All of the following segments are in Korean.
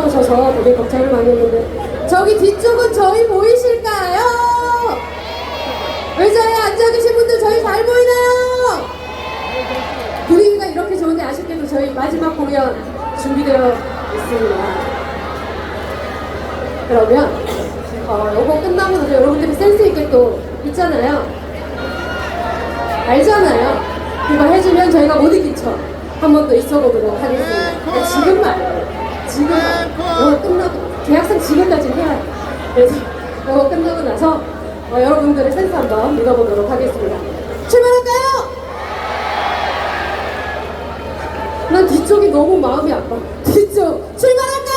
나오셔서 되게 걱정을 많이 했는데, 저기 뒤쪽은 저희 보이실까요? 의자에 앉아 계신 분들 저희 잘 보이나요? 분위기가 이렇게 좋은데 아쉽게도 저희 마지막 공연 준비되어 있습니다. 그러면 어, 요거 끝나고 나서 여러분들이 센스 있게 또 있잖아요. 알잖아요. 그거 해주면 저희가 못 이긴 척한 번더 있어보도록 하겠습니다. 그러니까 지금 말고 지금 이거 끝나고 계약상 지금까지 해야 돼. 그래서 이거 끝나고 나서 어, 여러분들의 센스 한번 믿어보도록 하겠습니다. 출발할까요? 난 뒤쪽이 너무 마음이 아파. 뒤쪽 출발할까요?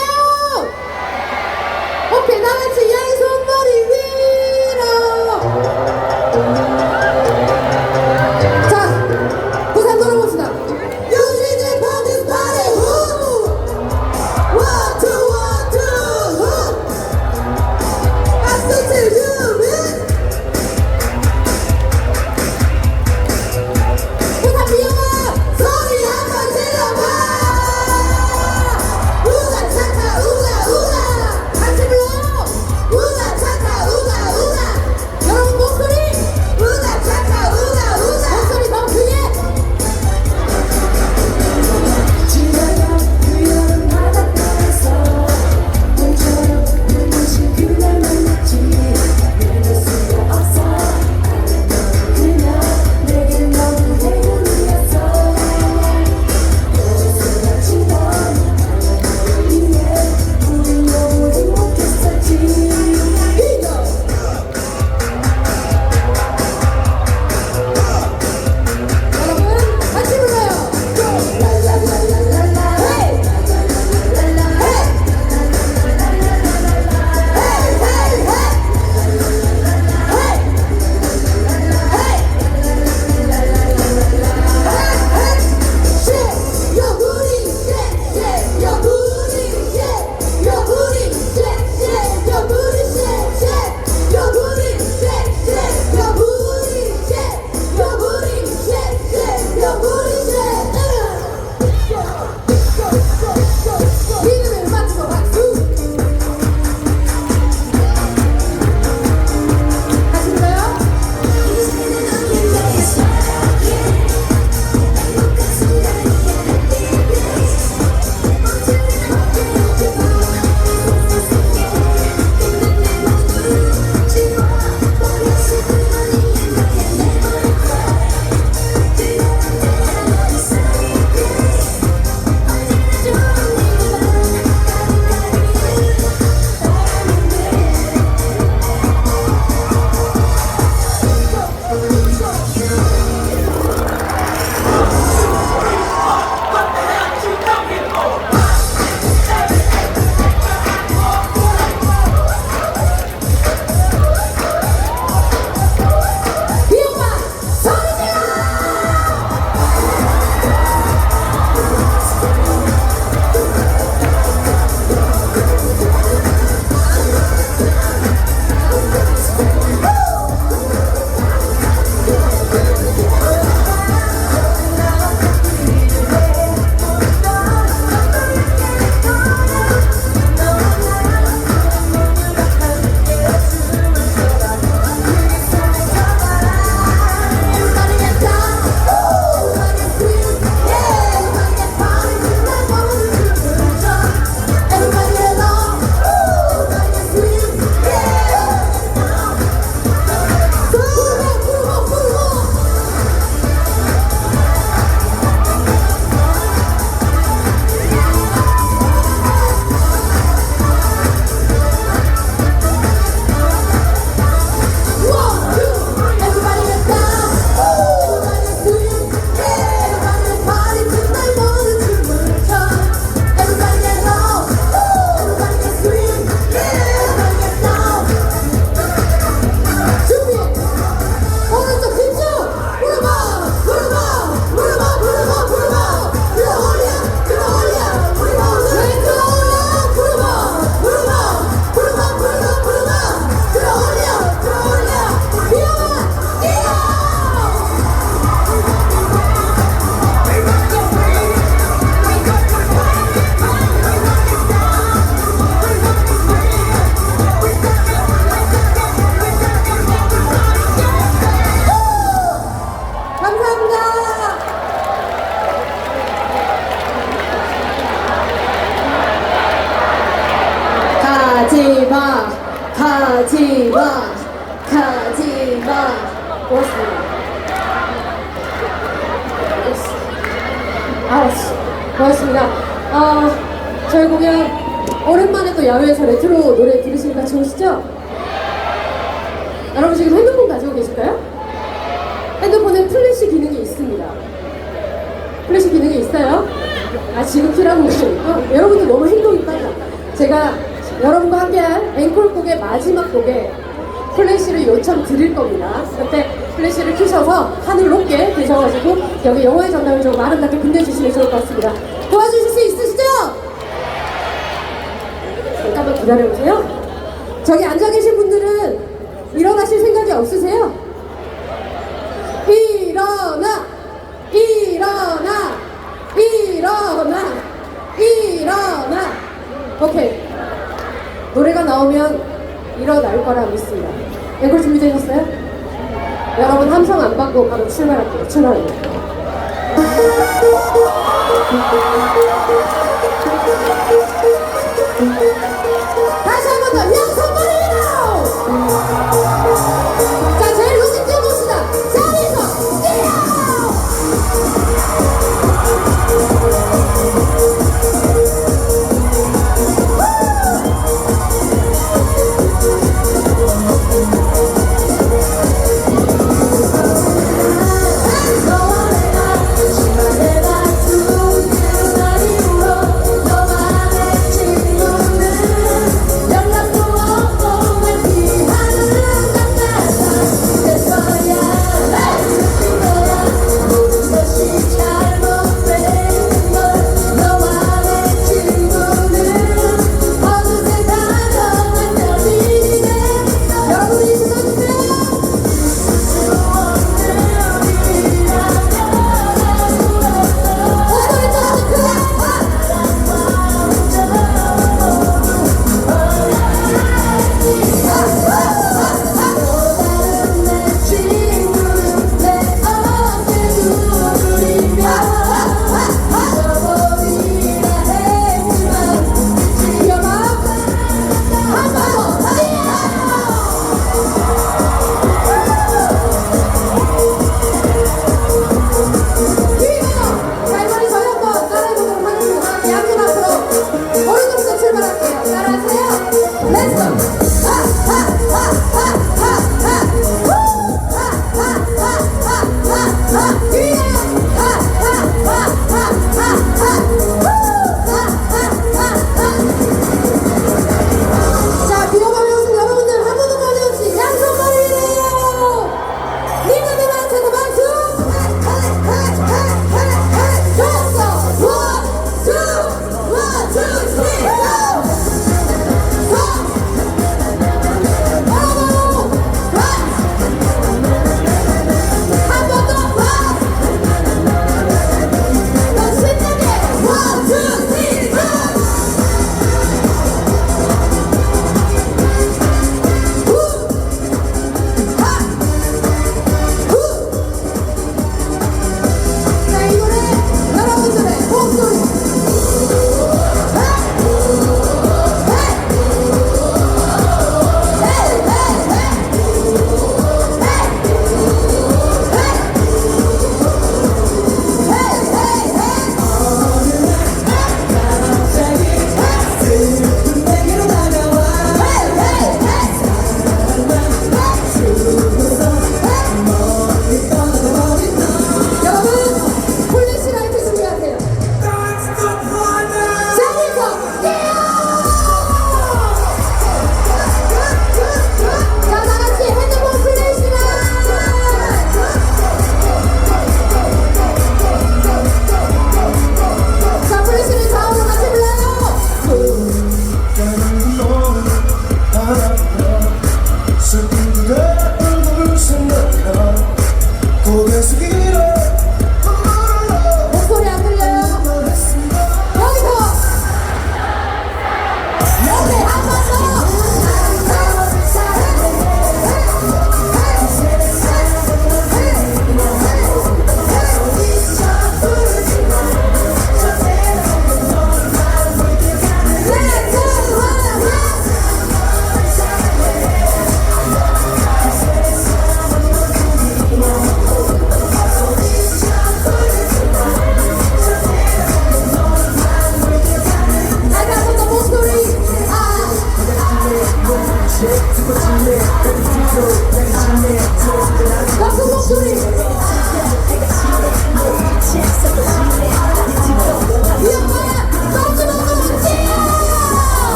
핸드폰에 플래시 기능이 있습니다 플래시 기능이 있어요? 아 지금 것이 있고 여러분들 너무 행동이 빨라 제가 여러분과 함께할 앵콜곡의 마지막 곡에 플래시를 요청 드릴 겁니다 그때 플래시를 켜셔서 하늘 높게 되셔가지고 여기 영화의 전당을 좀 아름답게 빛내주시면 좋을 것 같습니다 도와주실 수 있으시죠? 잠깐만 기다려보세요 저기 앉아 계신 분들은 일어나실 생각이 없으세요? 일어나. 일어나. 일어나. 일어나. 오케이. 노래가 나오면 일어날 거라 믿습니다. 앵콜 준비되셨어요? 여러분 함성 안 받고 바로 출발할게요. 출발합니다